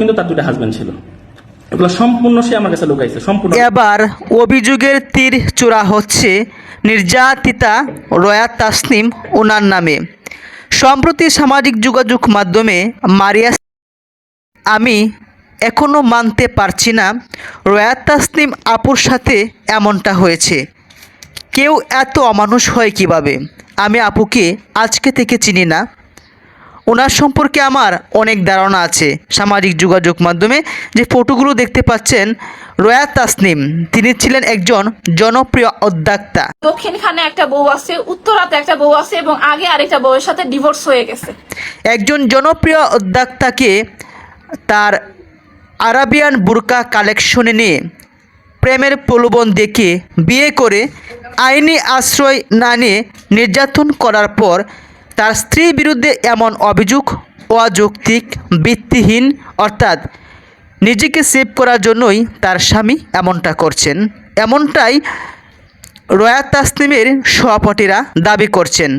কিন্তু তার দুটা হাজবেন্ড ছিল। এগুলো সম্পূর্ণ সে আমার কাছে লুকাইছে, সম্পূর্ণ। এবার অভিযোগের তীর চূড়া হচ্ছে নির্যাতিতা রয়া তাসনিম ওনার নামে। সম্প্রতি সামাজিক যোগাযোগ মাধ্যমে মারিয়া আমি এখনও মানতে পারছি না রয়া তাসনিম আপুর সাথে এমনটা হয়েছে। কেউ এত অমানুষ হয় কীভাবে? আমি আপুকে আজকে থেকে চিনি না। ওনার সম্পর্কে আমার অনেক ধারণা আছে। সামাজিক যোগাযোগ মাধ্যমে যে ফটোগুলো দেখতে পাচ্ছেন রয়া তাসনিম তিনি ছিলেন একজন জনপ্রিয় উদ্যোক্তা। দক্ষিণখানে একটা বউ আছে উত্তরাতে একটা বউ আছে এবং আগে আরেকটা বউয়ের সাথে ডিভোর্স হয়ে গেছে। একজন জনপ্রিয় উদ্যোক্তাকে তার আরাবিয়ান বুরকা কালেকশনে নিয়ে প্রেমের প্রলোভন দেখে বিয়ে করে আইনি আশ্রয় না নিয়ে নির্যাতন করার পর তার স্ত্রীর বিরুদ্ধে এমন অভিযোগ অযৌক্তিক, ভিত্তিহীন, অর্থাৎ নিজেকে সেভ করার জন্যই তার স্বামী এমনটা করছেন। এমনটাই রয়া তাসনিমের সভাপতিরা দাবি করছেন।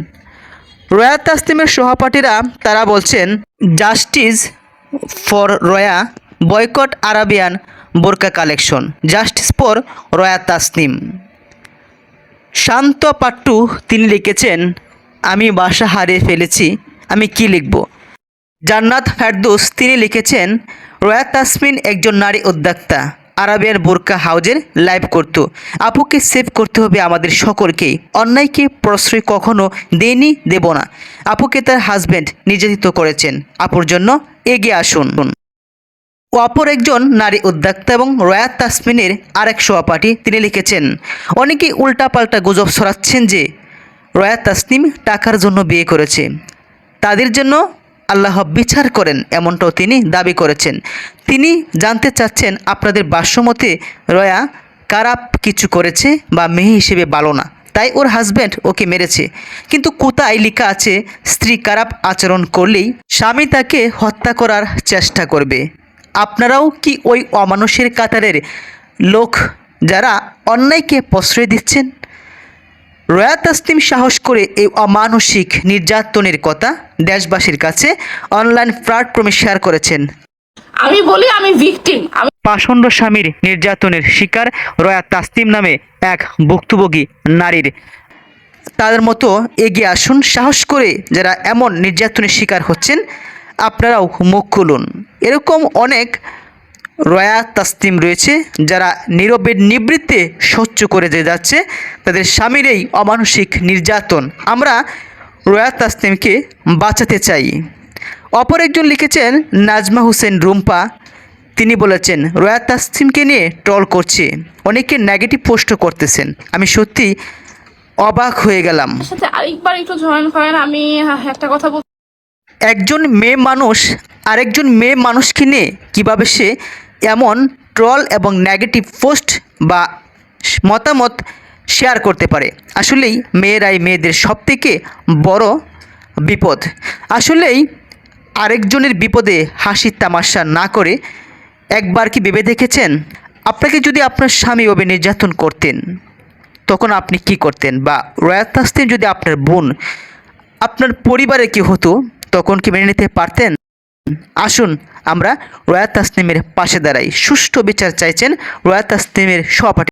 রয়া তাসনিমের সহপাঠীরা তারা বলছেন, justice for Roya boycott Arabian বোরকা collection. Justice for Roya Tasnim. শান্ত পাট্টু তিনি লিখেছেন আমি বাসা হারিয়ে ফেলেছি। আমি কি লিখব? জান্নাত ফেরদৌস, তিনি লিখেছেন, রয়া তাসমিন একজন নারী উদ্যোক্তা। আরাবিয়ান বোরকা হাউজের লাইভ করত। আপুকে সেভ করতে হবে আমাদের সকলকেই। অন্যায়কে প্রশ্রয় কখনো দেয়নি দেব না। আপুকে তার হাজব্যান্ড নির্যাতিত করেছেন। আপুর জন্য এগিয়ে আসুন। ও অপর একজন নারী উদ্যোক্তা এবং রয়াত তাসমিনের আরেক সহপাঠী, তিনি লিখেছেন, অনেকেই উল্টাপাল্টা গুজব ছড়াচ্ছেন যে রয়াত তাসনিম টাকার জন্য বিয়ে করেছে। তাদের জন্য আল্লাহ বিচার করেন, এমনটাও তিনি দাবি করেছেন। তিনি জানতে চাচ্ছেন, আপনাদের বাস্যমতে রয়া খারাপ কিছু করেছে বা মেয়ে হিসেবে ভালো না। তাই ওর হাজব্যান্ড ওকে মেরেছে। কিন্তু কোথায় লেখা আছে, স্ত্রী খারাপ আচরণ করলেই স্বামী তাকে হত্যা করার চেষ্টা করবে? আপনারাও কি ওই অমানুষের কাতারের লোক যারা অন্যায়কে প্রশ্রয় দিচ্ছেন? রয়া তাসলিম সাহস করে এই অমানসিক নির্যাতনের কথা দেশবাসীর কাছে অনলাইন প্ল্যাটফর্মে শেয়ার করেছেন। আমি বলি আমি ভিকটিম আমি পাষণ্ড স্বামীর নির্যাতনের শিকার রয়া তাসলিম নামে এক ভুক্তভোগী নারীর। তাদের মতো এগিয়ে আসুন সাহস করে যারা এমন নির্যাতনের শিকার হচ্ছেন আপনারাও মুখ খুলুন। এরকম অনেক রয়া তাসলিম রয়েছে যারা নীরবে নিবৃত্তে সহ্য করে যে যাচ্ছে তাদের স্বামীর এই অমানসিক নির্যাতন। আমরা রয়া তাসলিমকে বাঁচাতে চাই। অপর একজন লিখেছেন নাজমা হোসেন রুম্পা। তিনি বলেছেন রয়া তাসলিমকে নিয়ে ট্রল করছে। অনেকে নেগেটিভ পোস্টও করতেছেন। আমি সত্যি অবাক হয়ে গেলাম। আপনার সাথে আরেকবার একটু জয়েন করেন আমি একটা কথা বল একজন মেয়ে মানুষ আরেকজন মেয়ে মানুষকে নিয়ে কীভাবে সে এমন ট্রল এবং নেগেটিভ পোস্ট বা মতামত শেয়ার করতে পারে। আসলেই মেয়েরাই মেয়েদের সবথেকে বড় বিপদ। আসলেই আরেকজনের বিপদে হাসির তামাশা না করে একবার কি ভেবে দেখেছেন? আপনাকে যদি আপনার স্বামী ওভাবে নির্যাতন করতেন, তখন আপনি কি করতেন? বা রয়াত তাসনিম যদি আপনার বোন, আপনার পরিবারে কি হতো, তখন কি মেনে নিতে পারতেন? আসুন আমরা রয়াত তাসনিমের পাশে দাঁড়াই। সুষ্ঠু বিচার চাইছেন রয়াত তাসনিমের সহপাঠী